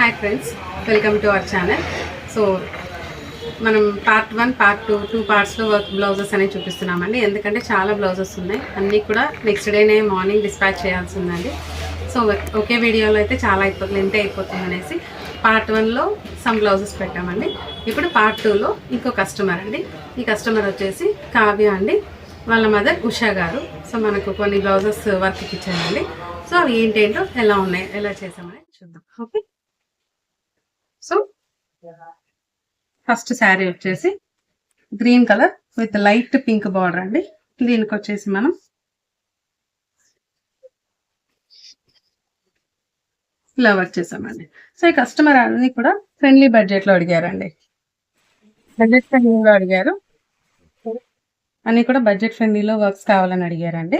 Hi friends welcome to our channel so మనం part one part two two పార్ట్స్లో work blouses అనేవి చూపిస్తున్నామండి. ఎందుకంటే చాలా బ్లౌజెస్ ఉన్నాయి. అన్నీ కూడా నెక్స్ట్ డేనే మార్నింగ్ డిస్పాచ్ చేయాల్సి ఉందండి. సో ఒకే వీడియోలో అయితే చాలా అయిపోతుంది లెంత్ అయిపోతుంది అనేసి పార్ట్ వన్లో సమ్ బ్లౌజెస్ పెట్టామండి. ఇప్పుడు పార్ట్ టూలో ఇంకో కస్టమర్ అండి. ఈ కస్టమర్ వచ్చేసి కావ్య అండి. వాళ్ళ మదర్ ఉషా గారు. సో మనకు కొన్ని బ్లౌజెస్ వర్క్కి ఇచ్చారండి. సో అవి ఏంటేంటో ఎలా ఉన్నాయి? ఎలా చేసామని చూద్దాం. ఓకే సో ఫస్ట్ శారీ వచ్చేసి green colour with light pink border అండి. దీనికి వచ్చేసి మనం ఇలా వర్క్ చేసామండి. సో ఈ కస్టమర్ అన్ని కూడా ఫ్రెండ్లీ బడ్జెట్లో అడిగారండి. బడ్జెట్ ఫ్రెండ్లీలో అడిగారు. అన్ని కూడా బడ్జెట్ ఫ్రెండ్లీలో వర్క్స్ కావాలని అడిగారండి.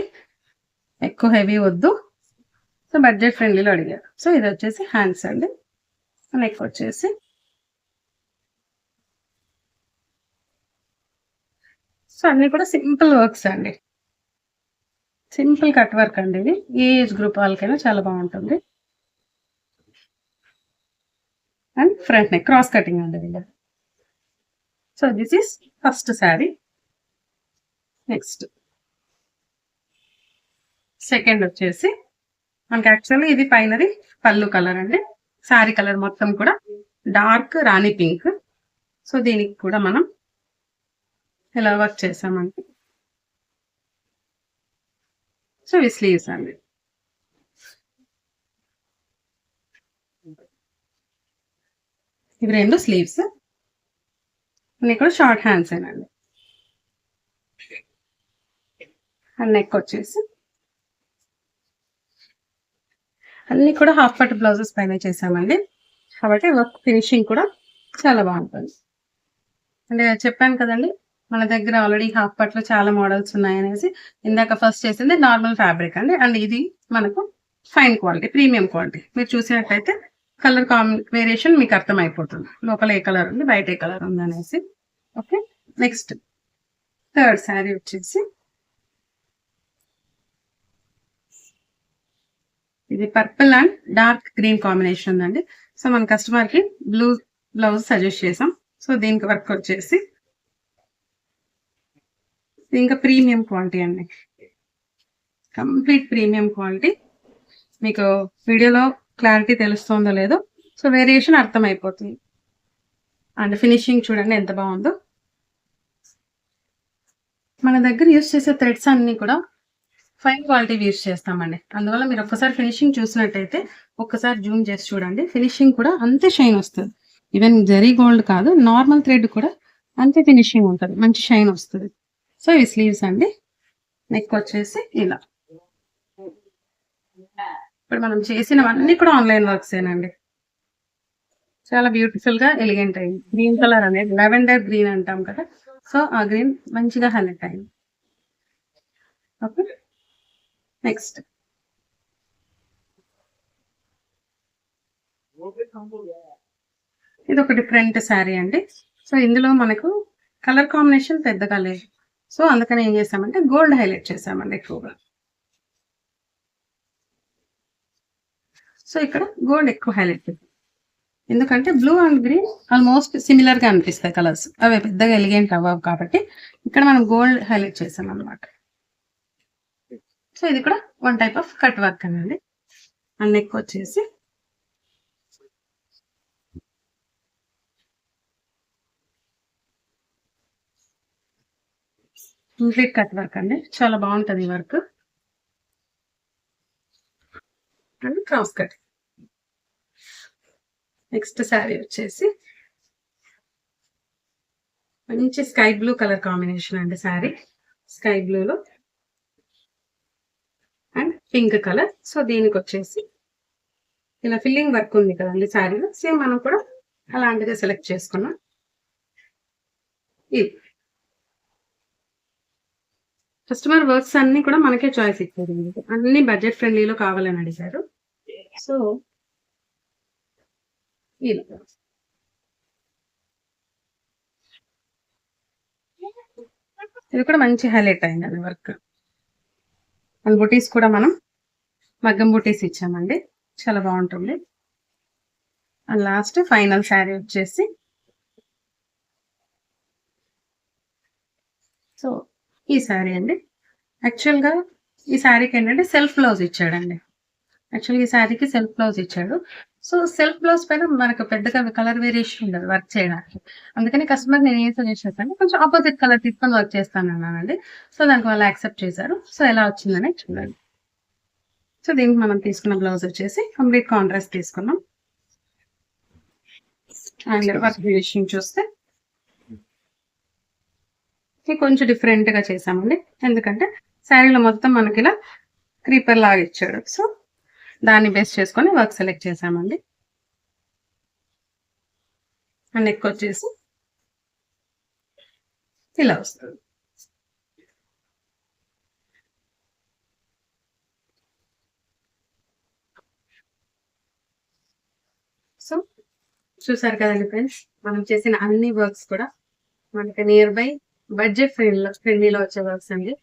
ఎక్కువ హెవీ వద్దు. సో బడ్జెట్ ఫ్రెండ్లీలో అడిగారు. సో ఇది వచ్చేసి హ్యాండ్స్ అండి. నెక్ వచ్చేసి. సో అన్ని కూడా సింపుల్ వర్క్స్ అండి. సింపుల్ కట్ వర్క్ అండి ఇది. ఏ ఏజ్ గ్రూప్ వాళ్ళకైనా చాలా బాగుంటుంది. And front neck cross cutting అండి వీళ్ళ. So this is first sari. Next. Second వచ్చేసి మనకి యాక్చువల్లీ ఇది పైనది పళ్ళు కలర్ అండి. శారీ కలర్ మొత్తం కూడా డార్క్ రాణి పింక్. సో దీనికి కూడా మనం ఇలా వర్క్ చేసామండి. సో ఇవి స్లీవ్స్ అండి. ఇవి రెండు స్లీవ్స్ అన్ని కూడా షార్ట్ హ్యాండ్స్ ఏనండి. అండ్ నెక్ వచ్చేసి అన్ని కూడా హాఫ్ పట్ బ్లౌజెస్ పైన చేసామండి కాబట్టి వర్క్ ఫినిషింగ్ కూడా చాలా బాగుంటుంది. అంటే చెప్పాను కదండి మన దగ్గర ఆల్రెడీ హాఫ్ పట్లో చాలా మోడల్స్ ఉన్నాయనేసి ఇందాక ఫస్ట్ చేసింది నార్మల్ ఫ్యాబ్రిక్ అండి. అండ్ ఇది మనకు ఫైన్ క్వాలిటీ ప్రీమియం క్వాలిటీ మీరు చూసినట్లయితే కలర్ కాంబి వేరియేషన్ మీకు అర్థమైపోతుంది. లోపల ఏ కలర్ ఉంది బయట ఏ కలర్ ఉంది అనేసి ఓకే నెక్స్ట్ థర్డ్ శారీ వచ్చేసి ఇది purple and dark green combination ఉందండి. సో మన కస్టమర్కి బ్లూ బ్లౌజ్ సజెస్ట్ చేసాం. సో దీనికి వర్క్ వచ్చేసి ఇంకా ప్రీమియం క్వాలిటీ అండి. Complete premium quality. మీకు వీడియోలో క్లారిటీ తెలుస్తుందో లేదో సో వేరియేషన్ అర్థమైపోతుంది. అండ్ ఫినిషింగ్ చూడండి ఎంత బాగుందో. మన దగ్గర యూస్ చేసే థ్రెడ్స్ అన్ని కూడా ఫైన్ క్వాలిటీ యూస్ చేస్తామండి. అందువల్ల మీరు ఒక్కసారి ఫినిషింగ్ చూసినట్టయితే ఒక్కసారి జూమ్ చేసి చూడండి. ఫినిషింగ్ కూడా అంతే షైన్ వస్తుంది. ఈవెన్ జరీ గోల్డ్ కాదు నార్మల్ థ్రెడ్ కూడా అంతే ఫినిషింగ్ ఉంటుంది. మంచి షైన్ వస్తుంది. సో ఈ స్లీవ్స్ అండి. నెక్ వచ్చేసి ఇలా. ఇప్పుడు మనం చేసినవన్నీ కూడా ఆన్లైన్ వర్క్స్ ఏనండి. చాలా బ్యూటిఫుల్గా ఎలిగెంట్ అయింది. గ్రీన్ కలర్ అనేది లెవెండర్ గ్రీన్ అంటాం కదా. సో ఆ గ్రీన్ మంచిగా హైలైట్ అయింది. ఓకే. నెక్స్ట్ ఇది ఒక డిఫరెంట్ శారీ అండి. సో ఇందులో మనకు కలర్ కాంబినేషన్ పెద్దగా లేదు. సో అందుకని ఏం చేసామంటే గోల్డ్ హైలైట్ చేసామండి ఎక్కువగా. సో ఇక్కడ గోల్డ్ ఎక్కువ హైలైట్ ఎందుకంటే బ్లూ అండ్ గ్రీన్ ఆల్మోస్ట్ సిమిలర్గా అనిపిస్తాయి కలర్స్. అవి పెద్దగా ఎలిగెంట్ అవ్వవు కాబట్టి ఇక్కడ మనం గోల్డ్ హైలైట్ చేసాం అనమాట సో ఇది కూడా one type of cut work అనండి. అండ్ నెక్ వచ్చేసి కంప్లీట్ కట్ వర్క్ అండి. చాలా బాగుంటుంది ఈ work and cross cut next sari వచ్చేసి మంచి స్కై బ్లూ కలర్ కాంబినేషన్ అండి శారీ స్కై బ్లూలో అండ్ పింక్ కలర్. సో దీనికి వచ్చేసి ఇలా ఫిల్లింగ్ వర్క్ ఉంది కదండి శారీలో. సేమ్ మనం కూడా అలాంటిదే సెలెక్ట్ చేసుకున్నాం. ఇది. కస్టమర్ వర్క్స్ అన్ని కూడా మనకే చాయిస్ ఇచ్చారు అన్ని బడ్జెట్ ఫ్రెండ్లీలో కావాలని అడిగారు. సో ఇలా ఇది కూడా మంచి హైలైట్ అయింది అది వర్క్. అండ్ బుటీస్ కూడా మనం మగ్గం బుటీస్ ఇచ్చామండి. చాలా బాగుంటుంది. లాస్ట్ ఫైనల్ శారీ వచ్చేసి సో ఈ శారీ అండి. యాక్చువల్గా ఈ శారీకి ఏంటంటే సెల్ఫ్ బ్లౌజ్ ఇచ్చాడండి. యాక్చువల్గా ఈ శారీకి సెల్ఫ్ బ్లౌజ్ ఇచ్చాడు. సో సెల్ఫ్ బ్లౌజ్ పైన మనకు పెద్దగా కలర్ వేరియేషన్ ఉండదు వర్క్ చేయడానికి. అందుకని కస్టమర్ నేను ఏం సజెస్ట్ చేస్తాను కొంచెం ఆపోజిట్ కలర్ తీసుకొని వర్క్ చేస్తాను అన్నానండి. సో దానికి వాళ్ళు యాక్సెప్ట్ చేశారు. సో ఎలా వచ్చిందని చూడండి. సో దీనికి మనం తీసుకున్న బ్లౌజ్ వచ్చేసి కంప్లీట్ కాంట్రాస్ట్ తీసుకున్నాం. అండ్ వర్క్ వేరియేషన్ చూస్తే. కొంచెం డిఫరెంట్గా చేసామండి ఎందుకంటే శారీలో మొత్తం మనకి ఇలా క్రీపర్ లాగా ఇచ్చాడు. సో దాన్ని బేస్ చేసుకొని వర్క్ సెలెక్ట్ చేసామండి అండ్ నెక్ వచ్చేసి ఇలా వస్తుంది. సో చూసారు కదండి ఫ్రెండ్స్ మనం చేసిన అన్ని వర్క్స్ కూడా మనకి నియర్ బై బడ్జెట్ ఫ్రెండ్లో ఫ్రెండ్లీలో వచ్చే వర్క్స్ అండి.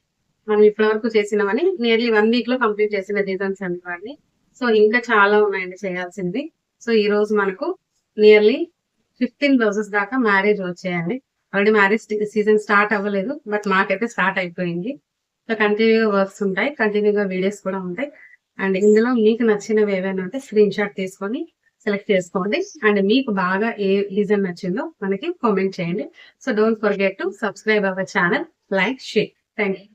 మనం ఇప్పటి వరకు చేసినవని నియర్లీ వన్ వీక్లో కంప్లీట్ చేసిన డిజైన్స్ అండి సో ఇంకా చాలా ఉన్నాయండి చేయాల్సింది. సో ఈ రోజు మనకు నియర్లీ ఫిఫ్టీన్ బ్లౌజెస్ దాకా మ్యారేజ్ వచ్చాయండి. ఆల్రెడీ మ్యారేజ్ సీజన్ స్టార్ట్ అవ్వలేదు బట్ మాకైతే స్టార్ట్ అయిపోయింది. సో కంటిన్యూగా వర్క్స్ ఉంటాయి కంటిన్యూగా వీడియోస్ కూడా ఉంటాయి. అండ్ ఇందులో మీకు నచ్చినవి ఏవైనా ఉంటే స్క్రీన్ షాట్ తీసుకొని సెలెక్ట్ చేసుకోండి. అండ్ మీకు బాగా ఏ డిజైన్ నచ్చిందో మనకి కామెంట్ చేయండి. So don't forget to subscribe our channel like share thank you